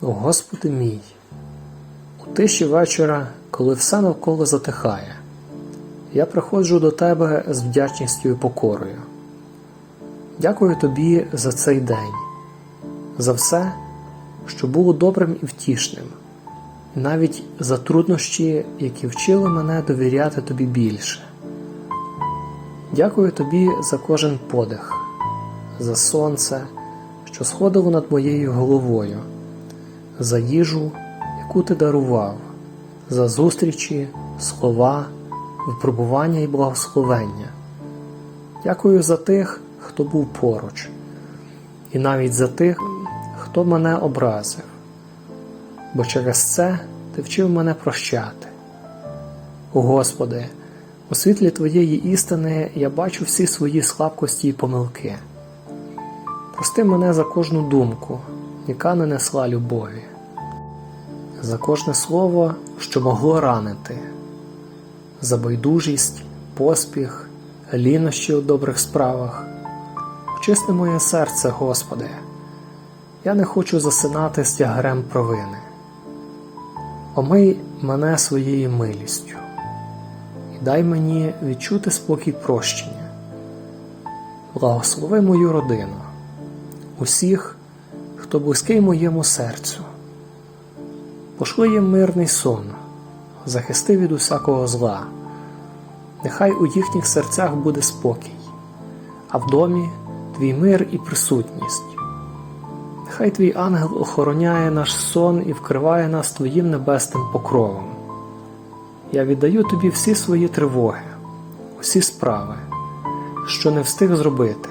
Господи мій, у тиші вечора, коли все навколо затихає, я приходжу до Тебе з вдячністю і покорою. Дякую Тобі за цей день, за все, що було добрим і втішним, навіть за труднощі, які вчили мене довіряти Тобі більше. Дякую Тобі за кожен подих, за сонце, що сходило над моєю головою, за їжу, яку ти дарував, за зустрічі, слова, випробування і благословення. Дякую за тих, хто був поруч, і навіть за тих, хто мене образив, бо через це ти вчив мене прощати. Господи, у світлі Твоєї істини я бачу всі свої слабкості і помилки. Прости мене за кожну думку, яка не несла любові, за кожне слово, що могло ранити, за байдужість, поспіх, лінощі у добрих справах. Очисти моє серце, Господи, я не хочу засинати з провини. Омий мене своєю милістю і дай мені відчути спокій прощення. Благослови мою родину, усіх, хто близький моєму серцю. Пошли їм мирний сон, захисти від усякого зла. Нехай у їхніх серцях буде спокій, а в домі твій мир і присутність. Нехай твій ангел охороняє наш сон і вкриває нас твоїм небесним покровом. Я віддаю тобі всі свої тривоги, усі справи, що не встиг зробити,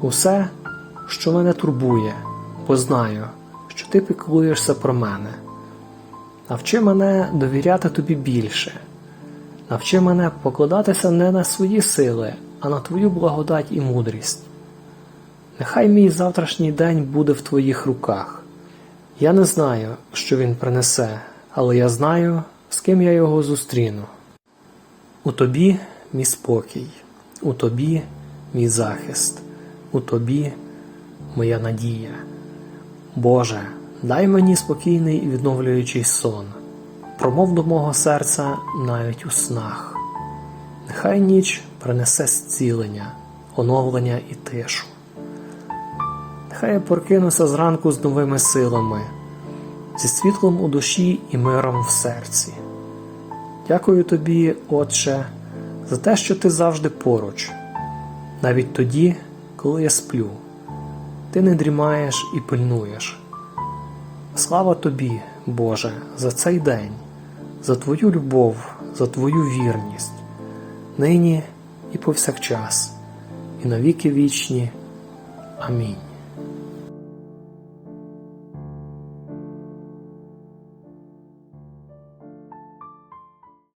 усе, що мене турбує, бо знаю, що ти піклуєшся про мене. Навчи мене довіряти тобі більше, навчи мене покладатися не на свої сили, а на твою благодать і мудрість. Нехай мій завтрашній день буде в твоїх руках. Я не знаю, що він принесе, але я знаю, з ким я його зустріну. У тобі мій спокій, у тобі мій захист, у тобі моя надія. Боже, дай мені спокійний і відновлюючий сон, промов до мого серця навіть у снах. Нехай ніч принесе зцілення, оновлення і тишу. Нехай я прокинуся зранку з новими силами, зі світлом у душі і миром в серці. Дякую тобі, Отче, за те, що ти завжди поруч, навіть тоді, коли я сплю, ти не дрімаєш і пильнуєш. Слава тобі, Боже, за цей день, за Твою любов, за Твою вірність, нині і повсякчас, і навіки вічні. Амінь.